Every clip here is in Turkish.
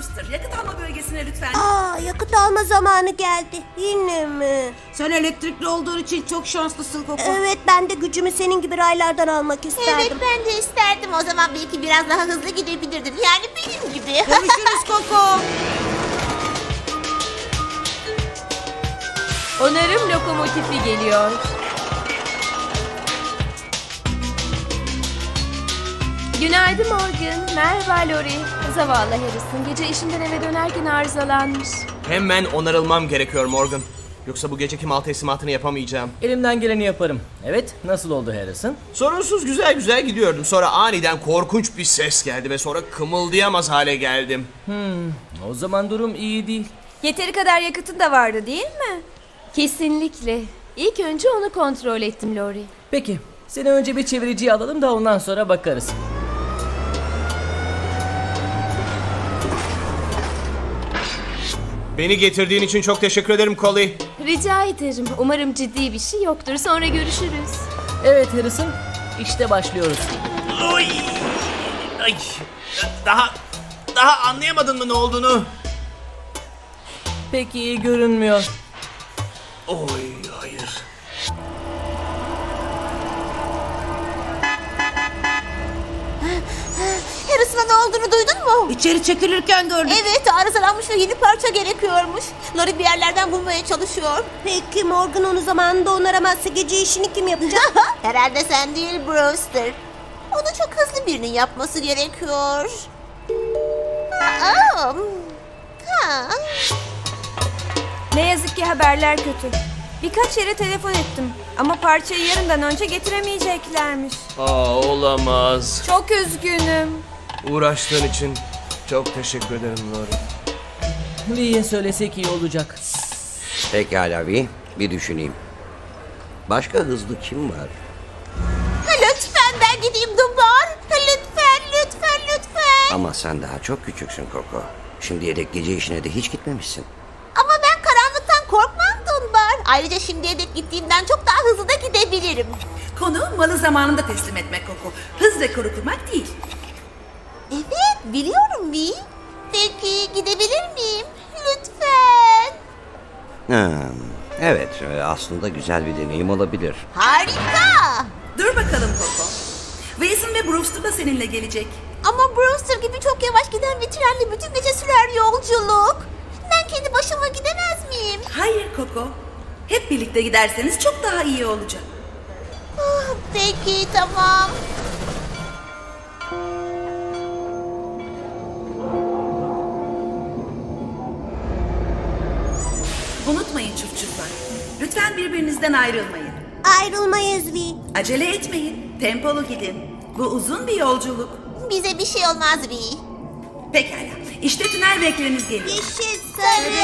Brewster yakıt alma bölgesine lütfen. Aa, yakıt alma zamanı geldi. Yine mi? Sen elektrikli olduğun için çok şanslısın Koko. Evet ben de gücümü senin gibi raylardan almak isterdim. Evet ben de isterdim. O zaman belki biraz daha hızlı gidebilirdin. Yani benim gibi. Görüşürüz Koko. Onarım lokomotifi geliyor. Günaydın Morgan. Merhaba Lori. Zavallı Harrison gece işinden eve dönerken arızalanmış. Hemen onarılmam gerekiyor Morgan. Yoksa bu geceki mal teslimatını yapamayacağım. Elimden geleni yaparım. Evet, nasıl oldu Harrison? Sorunsuz güzel güzel gidiyordum. Sonra aniden korkunç bir ses geldi ve sonra kımıldayamaz hale geldim. O zaman durum iyi değil. Yeteri kadar yakıtın da vardı değil mi? Kesinlikle. İlk önce onu kontrol ettim Lori. Peki, seni önce bir çeviriciye alalım da ondan sonra bakarız. Beni getirdiğin için çok teşekkür ederim Collie. Rica ederim. Umarım ciddi bir şey yoktur. Sonra görüşürüz. Evet Harrison, işte başlıyoruz. Oy! Ay! Daha daha anlayamadın mı ne olduğunu? Pek iyi görünmüyor. Oy hayır. Harrison'a ne olduğunu duydun mu? İçeri çekilirken gördüm. Evet arızalanmış ve yeni parça gerekiyormuş. Lori bir yerlerden bulmaya çalışıyor. Peki Morgan onu zamanında onaramazsa gece işini kim yapacak? Herhalde sen değil Brewster. Onu çok hızlı birinin yapması gerekiyor. Aa, ha. Ne yazık ki haberler kötü. Birkaç yere telefon ettim. Ama parçayı yarından önce getiremeyeceklermiş. Aa olamaz. Çok üzgünüm. Uğraştığın için çok teşekkür ederim Lori. Lee'ye söylesek iyi olacak. Pekala Vi, bir düşüneyim. Başka hızlı kim var? Lütfen ben gideyim Dumbar. Lütfen, lütfen, lütfen. Ama sen daha çok küçüksün Koko. Şimdiye dek gece işine de hiç gitmemişsin. Ama ben karanlıktan korkmam Dumbar. Ayrıca şimdiye dek gittiğimden çok daha hızlı da gidebilirim. Konu malı zamanında teslim etmek Koko. Hız rekoru kurmak değil. Biliyorum Vi. Peki gidebilir miyim? Lütfen. Hmm, evet, e, aslında güzel bir deneyim olabilir. Harika. Dur bakalım Koko. Basin ve Brewster da seninle gelecek. Ama Brewster gibi çok yavaş giden bir trenle bütün gece sürer yolculuk. Ben kendi başıma gidemez miyim? Hayır Koko. Hep birlikte giderseniz çok daha iyi olacak. Ah, Peki tamam. Lütfen birbirinizden ayrılmayın. Ayrılmayız Vi. Acele etmeyin. Tempolu gidin. Bu uzun bir yolculuk. Bize bir şey olmaz Vi. Pekala. İşte tünel bekleriniz geliyor. Yeşil, sarı,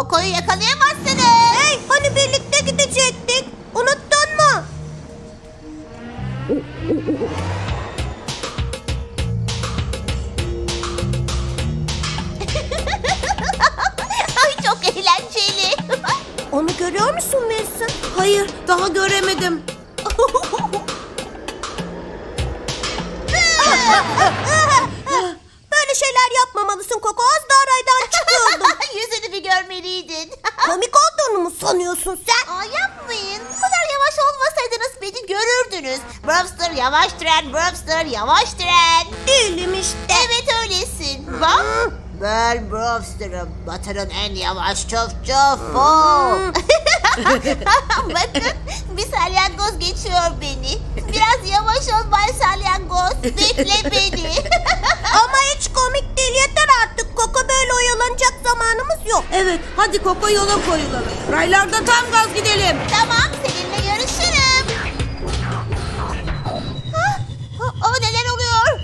Koko'yu yakalayamazsınız. Hey hani birlikte gidecektik. Unuttun mu? Ay çok eğlenceli. Onu görüyor musun Wilson? Hayır, daha göremedim. Böyle şeyler yapmamaya olmamalısın Koko. Az daha raydan çıkıyordum. Yüzünü görmeliydin. Komik olduğunu mu sanıyorsun sen? Aa yapmayın. Bu kadar yavaş olmasaydınız beni görürdünüz. Brewster yavaş tren, Brewster yavaş tren. Değilim işte. Evet öylesin. Bak. Ben Brewster'ım. Batı'nın en yavaş çöp çöpü. Bakın bir salyangoz geçiyor beni. Biraz yavaş ol Bay Salyangoz. Bekle beni. Ama hiç komik değil. Yeter artık Koko. Böyle. Evet hadi Koko yola koyulalım. Raylarda tam gaz gidelim. tamam seninle yarışırım. Ah, ah, o neler oluyor?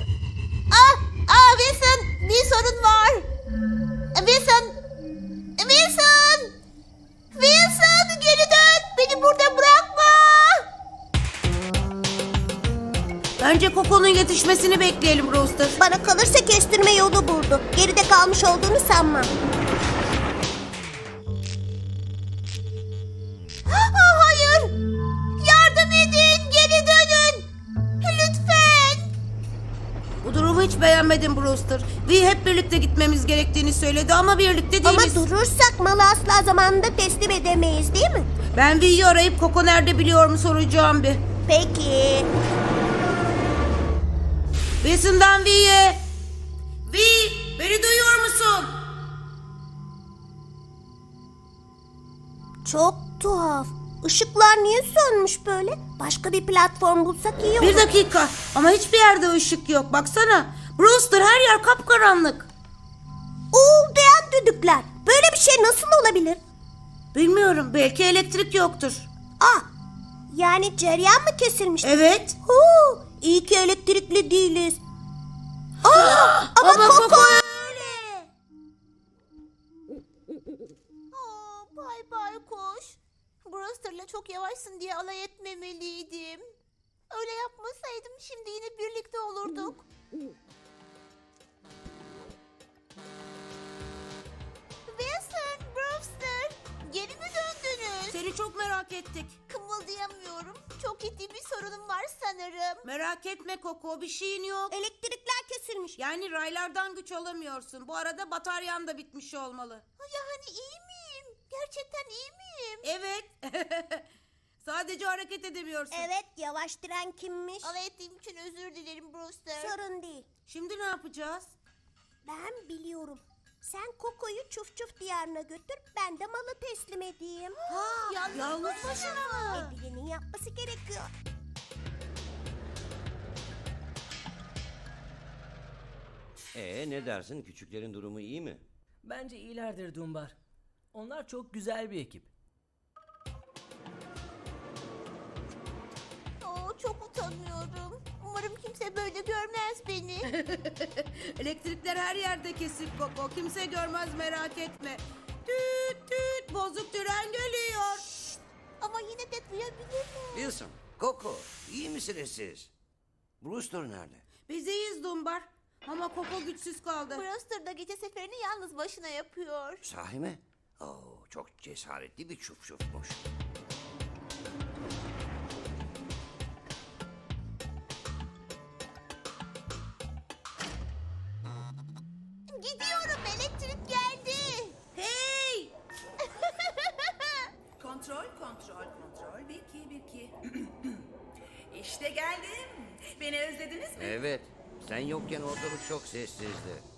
Ah, ah Wilson bir sorun var. Wilson, Wilson, Wilson geri dön. Beni burada bırakma. Bence Koko'nun yetişmesini bekleyelim Brewster. Bana kalırsa kestirme yolu buldu. Geride kalmış olduğunu sanmam. Hiç beğenmedim Brewster. Vi hep birlikte gitmemiz gerektiğini söyledi ama birlikte değiliz. Ama durursak malı asla zamanında teslim edemeyiz değil mi? Ben Vi'yi arayıp Koko nerede biliyor mu soracağım bir. Peki. Wilson'dan Vi'ye. Vi beni duyuyor musun? Çok tuhaf. Işıklar niye sönmüş böyle? Başka bir platform bulsak iyi olur. Bir dakika ama hiçbir yerde ışık yok baksana. Brewster her yer kapkaranlık. Uğuldayan düdükler. Böyle bir şey nasıl olabilir? Bilmiyorum belki elektrik yoktur. Ah, yani cereyan mı kesilmiş? Evet. Huu, iyi ki elektrikli değiliz. Aa, ama, Ama Koko Koko- öyle. Aa, bay bay koş. Brewster'la çok yavaşsın diye alay etmemeliydim. Öyle yapmasaydım şimdi yine birlikte olurduk. Seni çok merak ettik. Kımıldayamıyorum. Çok ciddi bir sorunum var sanırım. Merak etme Koko bir şeyin yok. Elektrikler kesilmiş. Yani raylardan güç alamıyorsun. Bu arada bataryan da bitmiş olmalı. Yani iyi miyim? Gerçekten iyi miyim? Evet. Sadece hareket edemiyorsun. Evet, yavaş tren kimmiş? Alay ettiğim için özür dilerim Brewster. Sorun değil. Şimdi ne yapacağız? Ben biliyorum. Sen Koko'yu çuf çuf diyarına götür, ben de malı teslim edeyim. Yalnız, Yalnız başına mı? E, birinin yapması gerekiyor. Ee ne dersin? Küçüklerin durumu iyi mi? Bence iyilerdir Dumbar. Onlar çok güzel bir ekip. Oo, çok utanıyorum. Umarım kimse böyle görmez beni. Elektrikler her yerde kesik Koko. Kimse görmez merak etme. Tüt tüt bozuk tren geliyor. Ama yine de duyabilirim. Wilson, Coco, iyi misiniz siz? Brewster nerede? Biz iyiyiz Dumbar. Ama Koko güçsüz kaldı. Brewster da gece seferini yalnız başına yapıyor. Sahi mi? Oo, çok cesaretli bir çuf çufmuş. Kontrol. Bir, iki, bir, iki. işte geldim. Beni özlediniz mi? Evet, sen yokken ortalık çok sessizdi.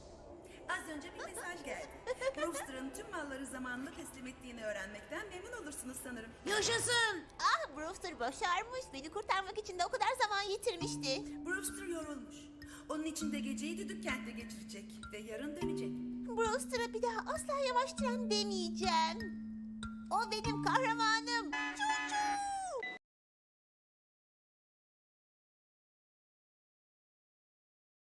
Az önce bir mesaj geldi. Brewster'ın tüm malları zamanında teslim ettiğini öğrenmekten memnun olursunuz sanırım. Yaşasın! Ah Brewster başarmış. Beni kurtarmak için de o kadar zaman yitirmişti. Brewster yorulmuş. Onun için de geceyi düdük kentte geçirecek ve yarın dönecek. Brewster'a bir daha asla yavaş tren demeyeceğim. O benim kahramanım. Çuf